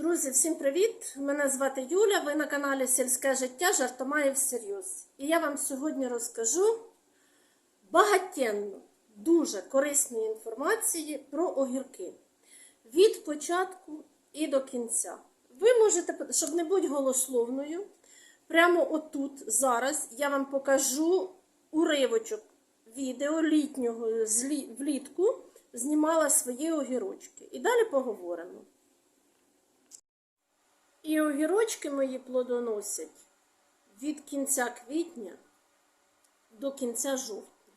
Друзі, всім привіт! Мене звати Юля. Ви на каналі Сільське життя Жартомаєв всерйоз. І я вам сьогодні розкажу багатенну, дуже корисної інформації про огірки. Від початку і до кінця. Ви можете, щоб не бути голословною, прямо отут зараз я вам покажу уривочок відео літнього влітку. Знімала свої огірочки. І далі поговоримо. І огірочки мої плодоносять від кінця квітня до кінця жовтня.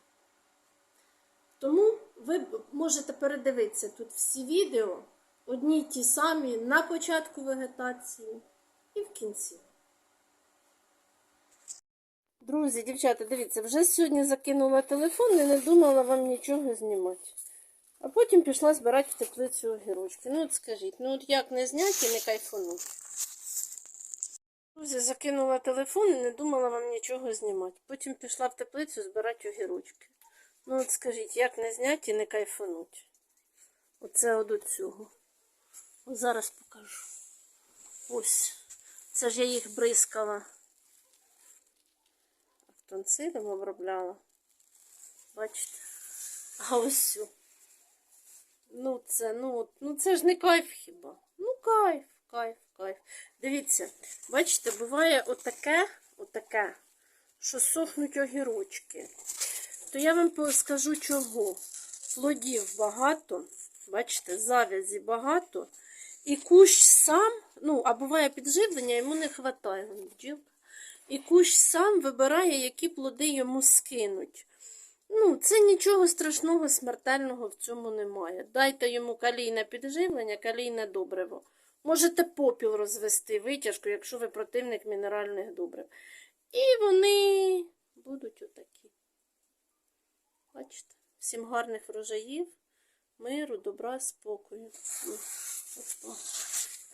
Тому ви можете передивитися тут всі відео, одні й ті самі на початку вегетації і в кінці. Друзі, дівчата, дивіться, вже сьогодні закинула телефон і не думала вам нічого знімати. А потім пішла збирати в теплицю огірочки. Ну от скажіть, ну от як не зняти не кайфануть? Друзі, закинула телефон і не думала вам нічого знімати. Потім пішла в теплицю збирати огірочки. Ну от скажіть, як не зняти і не кайфануть? Оце от до цього. От зараз покажу. Ось. Це ж я їх бризкала. Автонцидом обробляла. Бачите? А ось. Ну це, ну, ну це ж не кайф хіба. Ну кайф, кайф, кайф. Дивіться, бачите, буває отаке, отаке, що сохнуть огірочки. То я вам скажу чого. Плодів багато, бачите, зав'язі багато. І кущ сам, ну, а буває підживлення, йому не вистачає. І кущ сам вибирає, які плоди йому скинуть. Ну, це нічого страшного, смертельного в цьому немає. Дайте йому калійне підживлення, калійне добриво. Можете попіл розвести, витяжку, якщо ви противник мінеральних добрив. І вони будуть отакі. Бачите? Всім гарних врожаїв, миру, добра, спокою.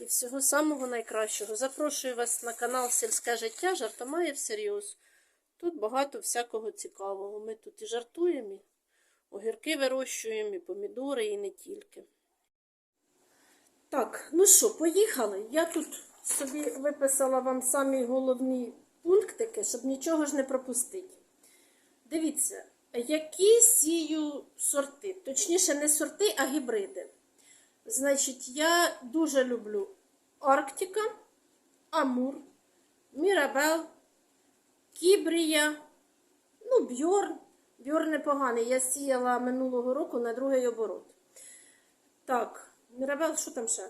І всього самого найкращого. Запрошую вас на канал Сільське життя, жартомає всерйоз. Тут багато всякого цікавого. Ми тут і жартуємо, і огірки вирощуємо, і помідори, і не тільки. Так, ну що, поїхали. Я тут собі виписала вам самі головні пунктики, щоб нічого ж не пропустити. Дивіться, які сію сорти. Точніше, не сорти, а гібриди. Значить, я дуже люблю Арктика, Амур, Мірабел, Кібрія, ну, Бьорн. Бьорн непоганий. Я сіяла минулого року на другий оборот. Так, Мірабел, що там ще?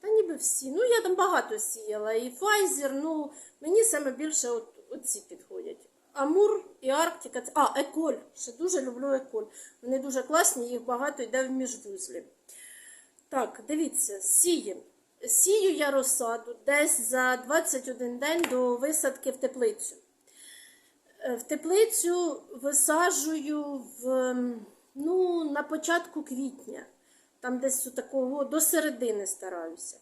Та ніби всі. Ну, я там багато сіяла. І Pfizer, ну, мені саме більше от, оці підходять. Амур і Арктика. А, Еколь. Ще дуже люблю Еколь. Вони дуже класні, їх багато йде в міжвузлі. Так, дивіться, сіємо. Сію я розсаду десь за 21 день до висадки в теплицю. Е, В теплицю висаджую в, ну, на початку квітня, там десь такого до середини стараюся.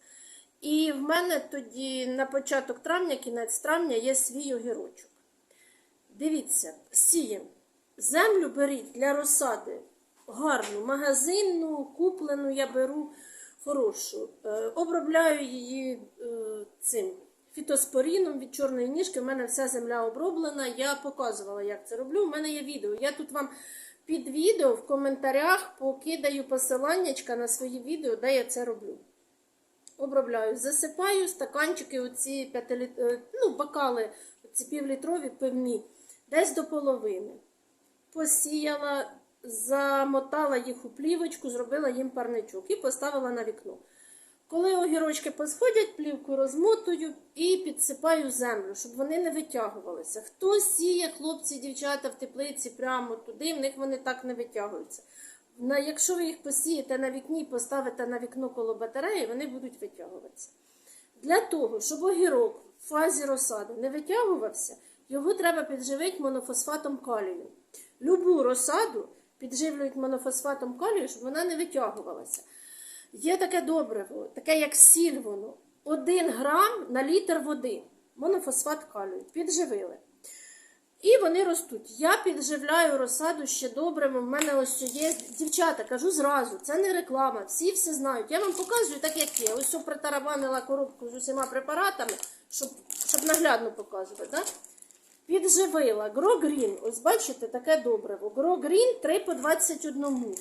І в мене тоді на початок травня, кінець травня є свій огірочок. Дивіться, сіємо. Землю беріть для розсади гарну, магазинну, куплену я беру хорошу. Е, обробляю її е, цим фітоспоріном від чорної ніжки. У мене вся земля оброблена. Я показувала, як це роблю. У мене є відео. Я тут вам під відео в коментарях покидаю посиланнячка на свої відео, де я це роблю. Обробляю, засипаю стаканчики, оці 5 літ... е, ну, бокали, ці півлітрові пивні, десь до половини. Посіяла, замотала їх у плівочку, зробила їм парничок і поставила на вікно. Коли огірочки посходять, плівку розмотую і підсипаю землю, щоб вони не витягувалися. Хто сіє, хлопці, дівчата в теплиці прямо туди, в них вони так не витягуються. Якщо ви їх посієте на вікні і поставите на вікно коло батареї, вони будуть витягуватися. Для того, щоб огірок в фазі розсади не витягувався, його треба підживити монофосфатом калію. Любу розсаду підживлюють монофосфатом калію, щоб вона не витягувалася. Є таке добриво, таке як сіль воно. Один грам на літр води. Монофосфат калію. Підживили. І вони ростуть. Я підживляю розсаду ще добрими. В мене ось є. Дівчата, кажу зразу, це не реклама, всі все знають. Я вам показую так, як є. Ось що притарабанила коробку з усіма препаратами, щоб, щоб наглядно показувати. Да? Підживила Грогрін. Ось бачите, таке добриво. Грогрін 3 по 21.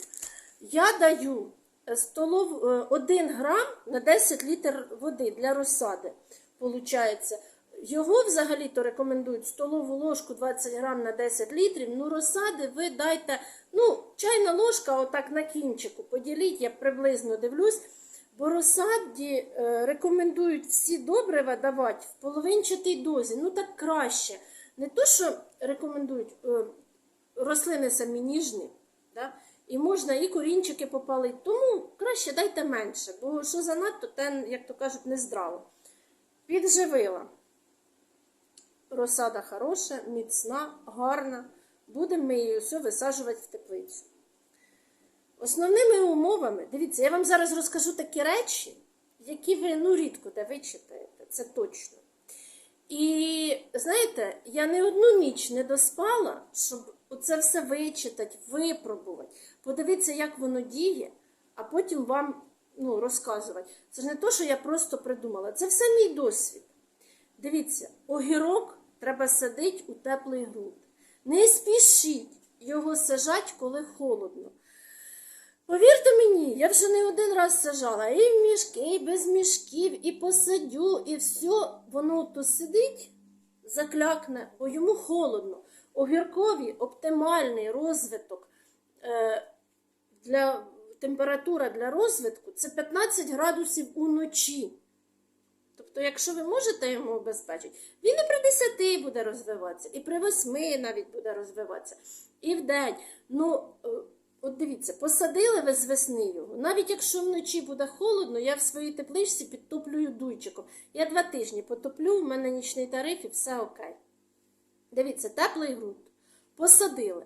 Я даю столов, 1 грам на 10 літр води для розсади. Получається. Його взагалі-то рекомендують столову ложку 20 грам на 10 літрів. Ну, розсади ви дайте, ну, чайна ложка, отак на кінчику, поділіть, я приблизно дивлюсь. Бо розсаді е, рекомендують всі добрива давати в половинчатій дозі. Ну так краще. Не то, що рекомендують е, рослини самі ніжні, да? І можна і корінчики попалити. Тому краще дайте менше, бо що занадто, те, як то кажуть, нездраво. Підживила. Розсада хороша, міцна, гарна. Будемо ми її все висаджувати в теплицю. Основними умовами, дивіться, я вам зараз розкажу такі речі, які ви ну, рідко де вичитаєте, це точно. І знаєте, я не одну ніч не доспала, щоб оце все вичитати, випробувати, подивитися, як воно діє, а потім вам ну, розказувати. Це ж не то, що я просто придумала, це все мій досвід. Дивіться, огірок треба садити у теплий ґрунт. Не спішіть його сажати, коли холодно. Повірте мені, я вже не один раз сажала і в мішки, і без мішків, і посадю, і все, воно то сидить, заклякне, бо йому холодно. Огіркові оптимальний розвиток е, для температура для розвитку це 15 градусів уночі. Тобто, якщо ви можете йому обезпечити, він і при 10 буде розвиватися, і при 8 навіть буде розвиватися, і в день. Ну, е, от дивіться, посадили ви з весни його. Навіть якщо вночі буде холодно, я в своїй тепличці підтоплюю дуйчиком. Я два тижні потоплю, в мене нічний тариф і все окей. Дивіться, теплий ґрунт. Посадили.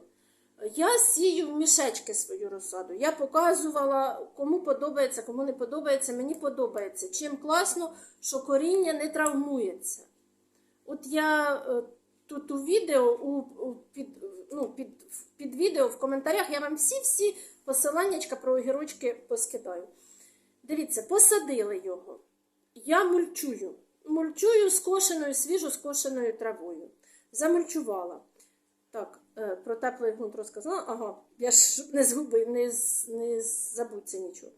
Я сію в мішечки свою розсаду. Я показувала, кому подобається, кому не подобається. Мені подобається. Чим класно, що коріння не травмується. От я е, тут у відео, у, під, ну, під, під відео в коментарях я вам всі-всі посиланнячка про огірочки поскидаю. Дивіться, посадили його. Я мульчую. Мульчую скошеною, свіжо скошеною травою. Замульчувала. Так, е, про теплий ґрунт розказала. Ага, я ж не згуби, не, не забудьте нічого.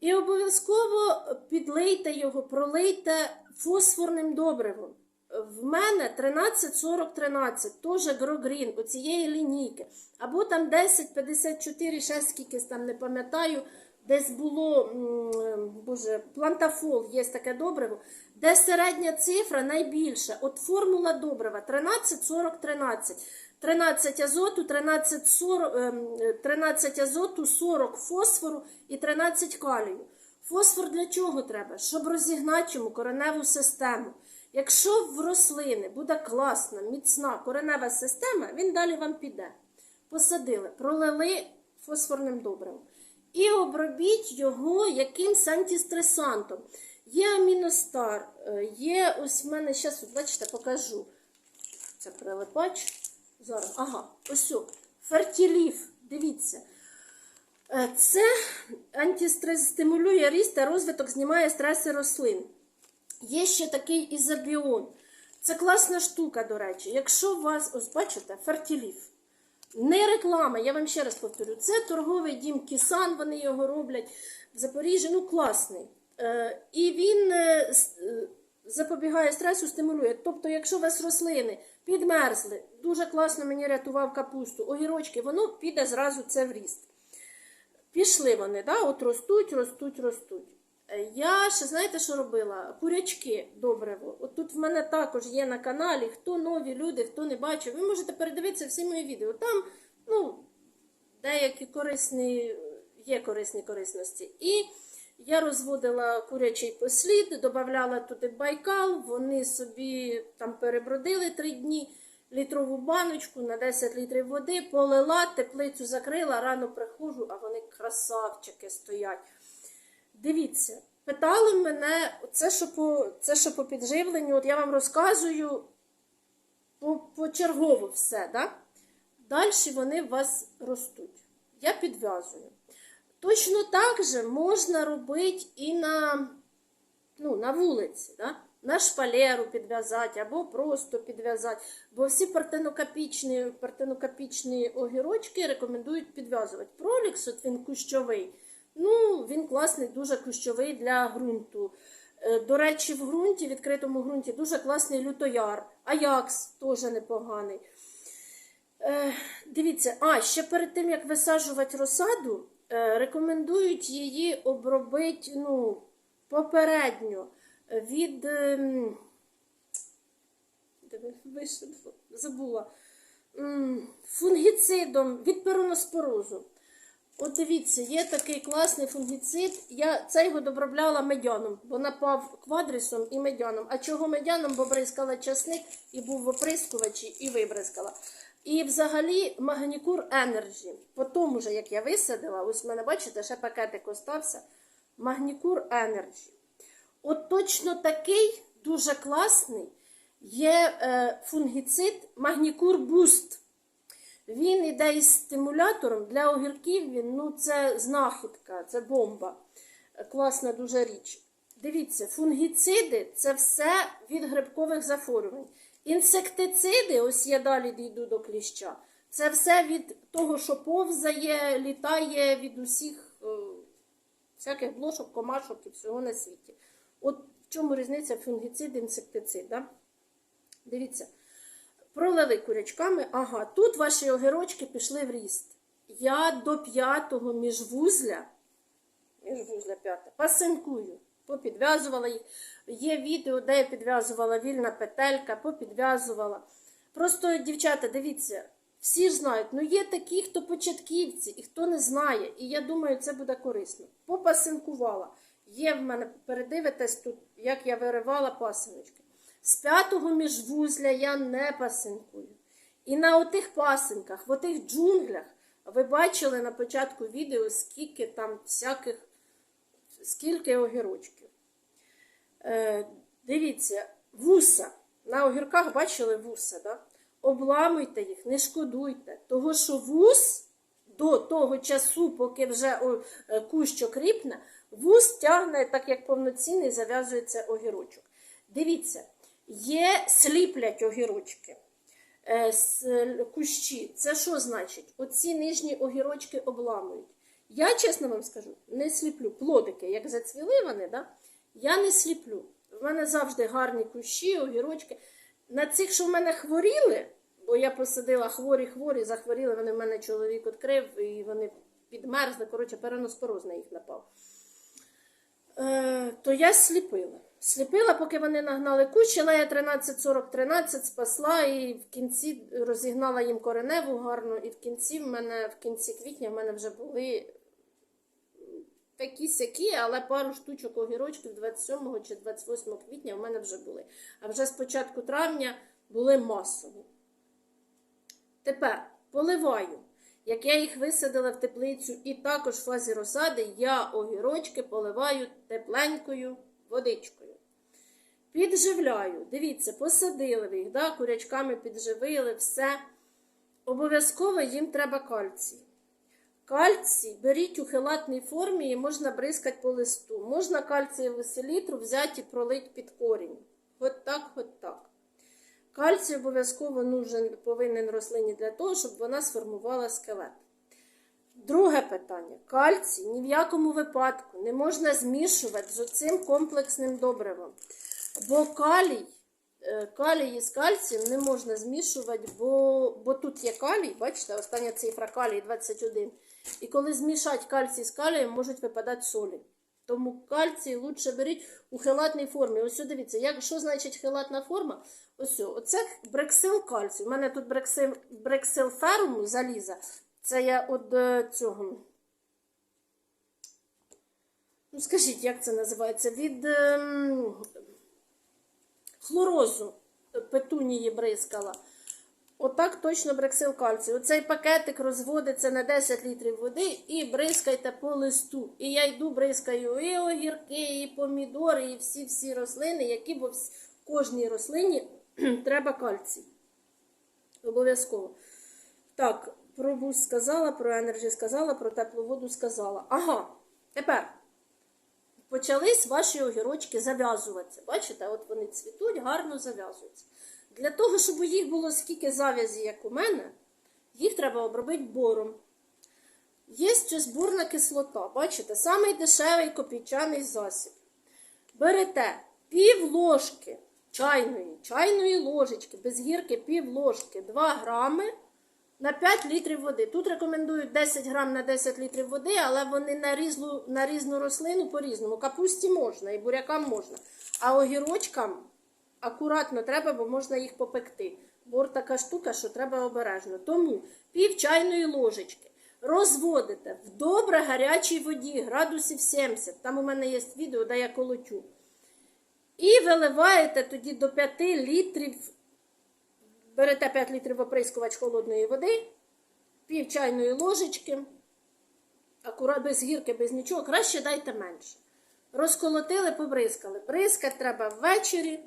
І обов'язково підлийте його, пролийте фосфорним добривом. В мене 13-40-13, теж Грогрін, оцієї лінійки. Або там 10-54, ще скільки там не пам'ятаю, десь було, боже, плантафол, є таке добриво, де середня цифра найбільша. От формула добрива 13-40-13. 13 азоту, 13, 40, ем, 13 азоту, 40 фосфору і 13 калію. Фосфор для чого треба? Щоб розігнати йому кореневу систему. Якщо в рослини буде класна, міцна коренева система, він далі вам піде. Посадили, пролили фосфорним добривом. І обробіть його якимсь антистресантом. Є аміностар, е, є ось в мене, зараз, бачите, покажу. Це прилипач. Зараз, ага, ось фертіліф, дивіться. Е, Це антистрес стимулює ріст та розвиток, знімає стреси рослин. Є ще такий ізобіон. Це класна штука, до речі. Якщо у вас, ось бачите, фертіліф. Не реклама, я вам ще раз повторю. Це торговий дім Кісан, вони його роблять в Запоріжжі. Ну, класний. Е, і він е, е, запобігає стресу, стимулює. Тобто, якщо у вас рослини підмерзли, дуже класно мені рятував капусту, огірочки, воно піде зразу це в ріст. Пішли вони, да? от ростуть, ростуть, ростуть. Я ще знаєте, що робила? Курячки добриво. От тут в мене також є на каналі. Хто нові люди, хто не бачив, ви можете передивитися всі мої відео. Там, ну, деякі корисні, є корисні корисності. І я розводила курячий послід, додавала туди байкал, вони собі там перебродили три дні. Літрову баночку на 10 літрів води, полила, теплицю закрила, рано приходжу, а вони красавчики стоять. Дивіться, питали мене, це що по, це що по підживленню, от я вам розказую по, почергово все, да? далі вони у вас ростуть. Я підв'язую. Точно так же можна робити і на, ну, на вулиці, да? на шпалеру підв'язати або просто підв'язати. Бо всі партенокопічні, партенокопічні огірочки рекомендують підв'язувати. Пролікс, от він кущовий. Ну, він класний, дуже кущовий для ґрунту. Е, До речі, в ґрунті, відкритому ґрунті, дуже класний лютояр. Аякс теж непоганий. Е, дивіться, а ще перед тим як висаджувати розсаду, рекомендують її обробити ну, попередньо від. ем, забула. Фунгіцидом від пероноспорозу. От дивіться, є такий класний фунгіцид. Я це його добробляла медяном, бо напав квадрисом і медяном. А чого медяном? Бо бризкала часник і був в оприскувачі і вибризкала. І взагалі Магнікур Energy. По тому же, як я висадила, ось в мене, бачите, ще пакетик остався. Магнікур Energy. От точно такий дуже класний є е, фунгіцид Магнікур Boost. Він іде із стимулятором для огірків. Він, ну, це знахідка, це бомба. Класна дуже річ. Дивіться, фунгіциди це все від грибкових захворювань. Інсектициди, ось я далі дійду до кліща. Це все від того, що повзає, літає від усіх е, всяких блошок, комашок і всього на світі. От в чому різниця фунгіцид, інсектицид. Да? Дивіться, пролили курячками. Ага, тут ваші огірочки пішли в ріст. Я до п'ятого міжвузля, міжвузля п'яте, пасинкую, попідв'язувала їх. Є відео, де я підв'язувала вільна петелька, попідв'язувала. Просто, дівчата, дивіться, всі ж знають, ну є такі, хто початківці і хто не знає. І я думаю, це буде корисно. Попасинкувала. Є в мене, передивитесь тут, як я виривала пасиночки. З п'ятого міжвузля я не пасинкую. І на отих пасинках, в отих джунглях, ви бачили на початку відео, скільки там всяких, скільки огірочків. Е, дивіться, вуса. На огірках бачили вуса, да? обламуйте їх, не шкодуйте. Того, що вус до того часу, поки вже е, кущ окріпне, вус тягне, так як повноцінний, зав'язується огірочок. Дивіться, є сліплять огірочки. Е, с- кущі. Це що значить? Оці нижні огірочки обламують. Я, чесно вам скажу, не сліплю. Плодики, як зацвіли вони, да? я не сліплю. В мене завжди гарні кущі, огірочки. На цих, що в мене хворіли, бо я посадила хворі-хворі, захворіли, вони в мене чоловік відкрив, і вони підмерзли. Коротше, переноспороз на їх напав. Е, то я сліпила. Сліпила, поки вони нагнали кущ, але я 13-40-13 спасла і в кінці розігнала їм кореневу гарно, і в кінці в мене в кінці квітня в мене вже були такі сякі, але пару штучок огірочків 27 чи 28 квітня в мене вже були. А вже з початку травня були масово. Тепер поливаю. Як я їх висадила в теплицю і також в фазі розсади, я огірочки поливаю тепленькою водичкою. Підживляю. Дивіться, посадили ви їх, да? курячками підживили, все. Обов'язково їм треба кальцій. Кальцій беріть у хелатній формі і можна бризкати по листу. Можна кальцієву селітру взяти і пролити під корінь. От так, от так. Кальцій обов'язково нужен, повинен рослині для того, щоб вона сформувала скелет. Друге питання. Кальцій ні в якому випадку не можна змішувати з оцим комплексним добривом. Бо калій, е, калій із кальцієм не можна змішувати, бо, бо тут є калій, бачите, остання цифра калій 21. І коли змішати кальцій з калієм, можуть випадати солі. Тому кальцій лучше беріть у хелатній формі. Ось дивіться, як, що значить хелатна форма? Ось оце брексил кальцій. У мене тут брексил, брексил ферум заліза. Це я від е, цього. Ну, скажіть, як це називається? Від ем, хлорозу петунії бризкала. Отак точно брексил кальцій. Оцей пакетик розводиться на 10 літрів води і бризкайте по листу. І я йду, бризкаю і огірки, і помідори, і всі-всі рослини, які бо в кожній рослині треба кальцій. Обов'язково. Так, про буст сказала, про енерджі сказала, про теплу воду сказала. Ага, тепер почались ваші огірочки зав'язуватися. Бачите, от вони цвітуть, гарно зав'язуються. Для того, щоб їх було скільки зав'язі, як у мене, їх треба обробити бором. Є ось бурна кислота, бачите, самий дешевий копійчаний засіб. Берете пів ложки чайної, чайної ложечки, без гірки пів ложки, 2 грами на 5 літрів води. Тут рекомендують 10 грам на 10 літрів води, але вони на різну, на різну рослину по-різному. Капусті можна і бурякам можна. А огірочкам акуратно треба, бо можна їх попекти. Бор така штука, що треба обережно. Тому пів чайної ложечки розводите в добре гарячій воді, градусів 70. Там у мене є відео, де я колотю. І виливаєте тоді до 5 літрів, берете 5 літрів оприскувач холодної води, пів чайної ложечки, акурат без гірки, без нічого, краще дайте менше. Розколотили, побризкали. Бризкати треба ввечері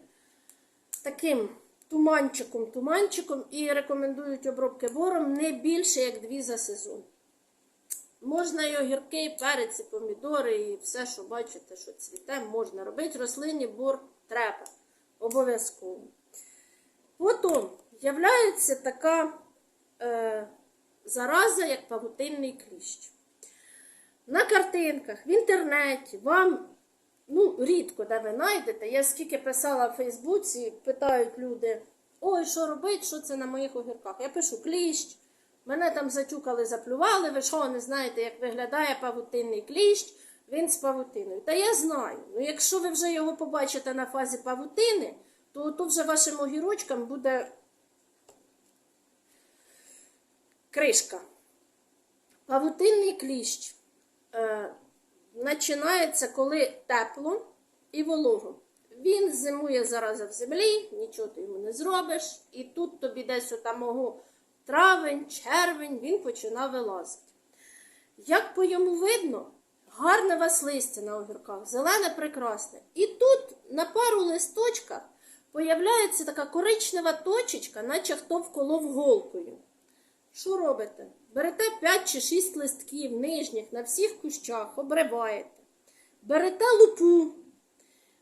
таким туманчиком, туманчиком і рекомендують обробки бором не більше, як дві за сезон. Можна і огірки, і перець, і помідори, і все, що бачите, що цвіте, можна робити. Рослині бор треба. Обов'язково. Потім з'являється така е, зараза, як павутинний кліщ. На картинках, в інтернеті вам ну, рідко де ви знайдете. Я скільки писала в Фейсбуці, питають люди: ой, що робити, що це на моїх огірках? Я пишу кліщ. Мене там затюкали, заплювали. Ви що не знаєте, як виглядає павутинний кліщ? Він з павутиною. Та я знаю. Ну, якщо ви вже його побачите на фазі павутини, то то вже вашим огірочкам буде кришка. Павутинний кліщ е, починається, коли тепло і волого. Він зимує зараз в землі, нічого ти йому не зробиш. І тут тобі десь отамого травень, червень він починав вилазити. Як по йому видно, гарне вас листя на огірках, зелене прекрасне. І тут на пару листочках появляється така коричнева точечка, наче хто вколов голкою. Що робите? Берете 5 чи 6 листків нижніх на всіх кущах, обриваєте. Берете лупу.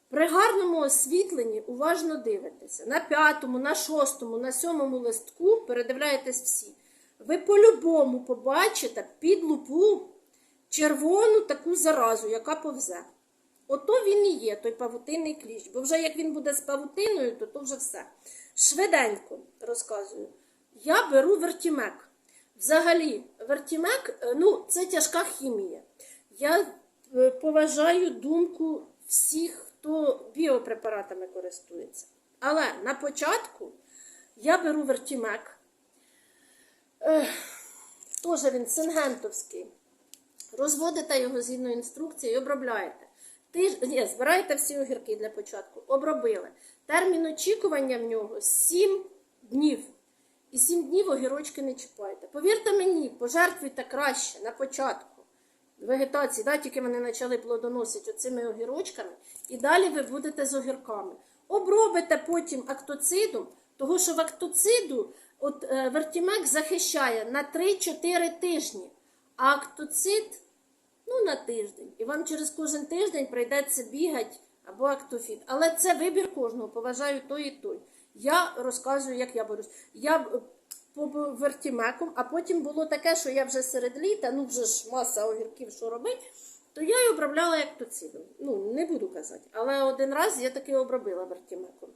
При гарному освітленні уважно дивитеся. На п'ятому, на шостому, на сьомому листку передивляєтесь всі. Ви по-любому побачите під лупу червону таку заразу, яка повзе. Ото він і є, той павутинний кліщ. Бо вже як він буде з павутиною, то то вже все. Швиденько розказую. Я беру вертімек. Взагалі, вертімек е, ну, це тяжка хімія. Я е, поважаю думку всіх, хто біопрепаратами користується. Але на початку я беру вертімек. Теж він сингентовський. Розводите його згідно інструкції і обробляєте. Тиж... Ні, збираєте всі огірки для початку. Обробили. Термін очікування в нього 7 днів. І 7 днів огірочки не чіпайте. Повірте мені, пожертвуйте краще на початку вегетації, да, тільки вони почали плодоносити оцими огірочками, і далі ви будете з огірками. Обробите потім актоцидом, того що в актоциду от, е, вертімек захищає на 3-4 тижні, а актоцид ну, на тиждень. І вам через кожен тиждень прийдеться бігати або актофіт. Але це вибір кожного, поважаю той і той. Я розказую, як я борюсь. Я б, вертімеком, а потім було таке, що я вже серед літа, ну вже ж маса огірків, що робити, то я її обробляла як тоцидом. Ну, не буду казати. Але один раз я таки обробила вертімеком.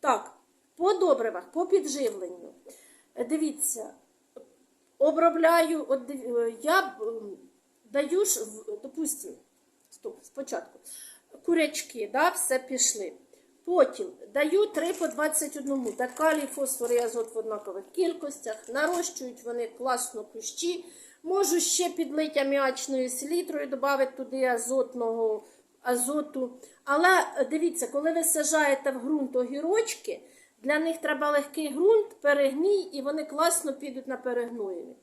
Так, по добривах, по підживленню. Е, Дивіться, обробляю, от, е, я даю ж, стоп, спочатку, курячки, да, все пішли. Потім даю 3 по 21, та фосфор і азот в однакових кількостях. Нарощують вони класно кущі. Можу ще підлити аміачною селітрою, додати туди азотного азоту. Але е, дивіться, коли ви сажаєте в ґрунт огірочки, для них треба легкий ґрунт, перегній, і вони класно підуть на перегноєві.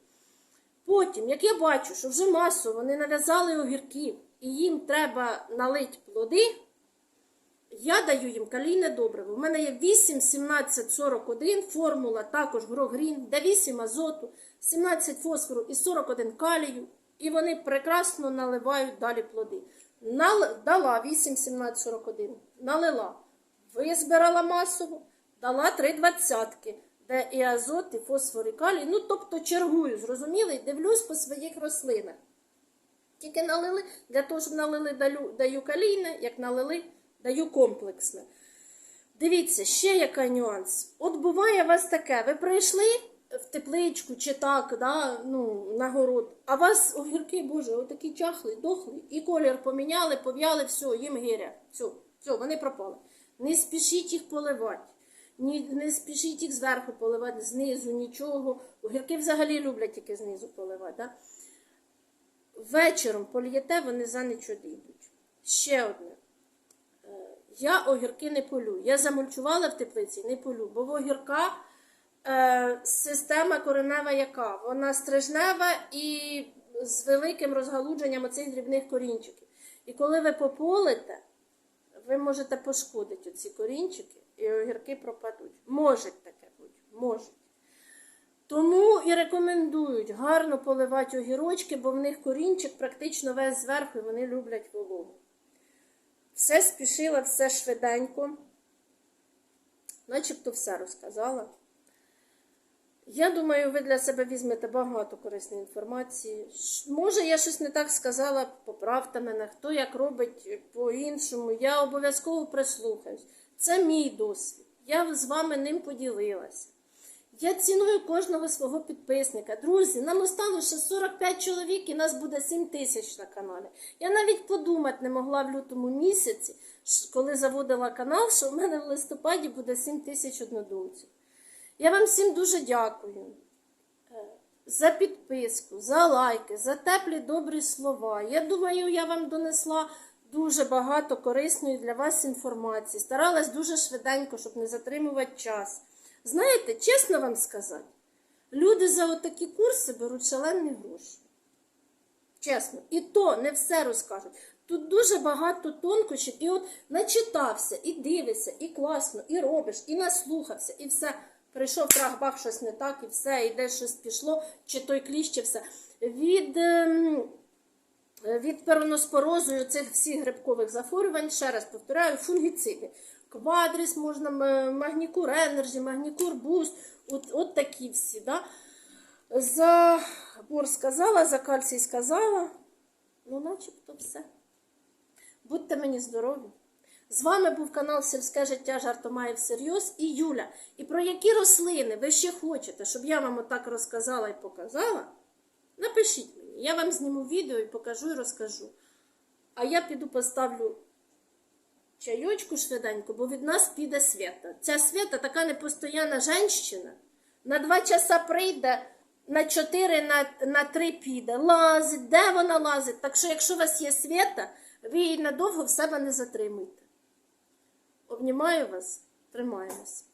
Потім, як я бачу, що вже масово вони нав'язали огірків, і їм треба налити плоди, Я даю їм калійне добриво. У мене є 8, 17, 41, формула також грогрін, де 8 азоту, 17 фосфору і 41 калію. І вони прекрасно наливають далі плоди. Нал... Дала 8, 17, 41, налила. Визбирала масово, дала 3 двадцятки, де і азот, і фосфор, і калій. Ну, тобто чергую, зрозуміли, дивлюсь по своїх рослинах. Тільки налили, для того, щоб налили, даю, калійне, як налили, даю комплексне. Дивіться, ще який нюанс. От буває у вас таке, ви прийшли в тепличку чи так, да, ну, на город, а вас огірки, боже, отакі чахли, дохли, і колір поміняли, пов'яли, все, їм гиря. Все, все, вони пропали. Не спішіть їх поливати. Ні, не спішіть їх зверху поливати, знизу, нічого. Огірки взагалі люблять тільки знизу поливати. Да? Вечором полієте, вони за нічого йдуть. Ще одне. Я огірки не полю. Я замульчувала в теплиці, не полю, бо в огірка е, система коренева яка? Вона стрижнева і з великим розгалудженням оцих дрібних корінчиків. І коли ви пополите, ви можете пошкодити ці корінчики, і огірки пропадуть. Може таке бути, може. Тому і рекомендують гарно поливати огірочки, бо в них корінчик практично весь зверху, і вони люблять вологу. Все спішила, все швиденько. Начебто все розказала. Я думаю, ви для себе візьмете багато корисної інформації. Може, я щось не так сказала, поправте мене, хто як робить по-іншому. Я обов'язково прислухаюсь. Це мій досвід. Я з вами ним поділилася. Я ціную кожного свого підписника. Друзі, нам осталося ще 45 чоловік і нас буде 7 тисяч на каналі. Я навіть подумати не могла в лютому місяці, коли заводила канал, що в мене в листопаді буде 7 тисяч однодумців. Я вам всім дуже дякую е, за підписку, за лайки, за теплі добрі слова. Я думаю, я вам донесла дуже багато корисної для вас інформації. Старалась дуже швиденько, щоб не затримувати час. Знаєте, чесно вам сказати, люди за отакі курси беруть шалені гроші. Чесно, і то не все розкажуть. Тут дуже багато тонкощів, і от начитався, і дивишся, і класно, і робиш, і наслухався, і все. Прийшов трах-бах, щось не так, і все, і щось пішло, чи той кліщ, чи все. Від, ем, від пероноспорозу цих всіх грибкових захворювань, ще раз повторяю, фунгіциди. Квадріс можна, магнікур енержі, магнікур буст, от, от такі всі. Да? За бор сказала, за кальцій сказала. Ну, начебто все. Будьте мені здорові. З вами був канал Сільське життя жартомає всерйоз і Юля. І про які рослини ви ще хочете, щоб я вам отак розказала і показала? Напишіть мені. Я вам зніму відео і покажу і розкажу. А я піду поставлю чайочку швиденько, бо від нас піде свята. Ця свята така непостоянна женщина. На два часа прийде, на чотири, на, на три піде. Лазить, де вона лазить? Так що, якщо у вас є свята, ви її надовго в себе не затримуйте. Обнімаю вас, тримаємось.